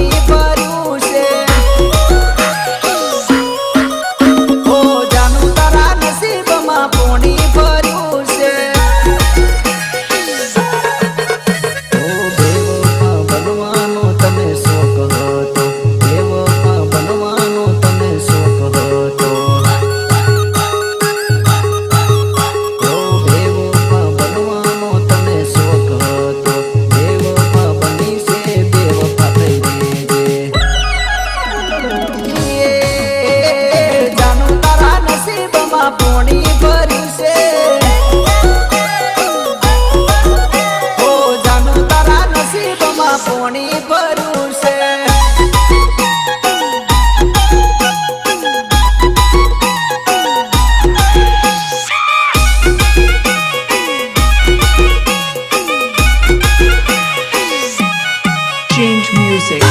e લાવણી ભરી છે ઓ જાનું તારા નસીબમાં પોણી ભરું છે Change music.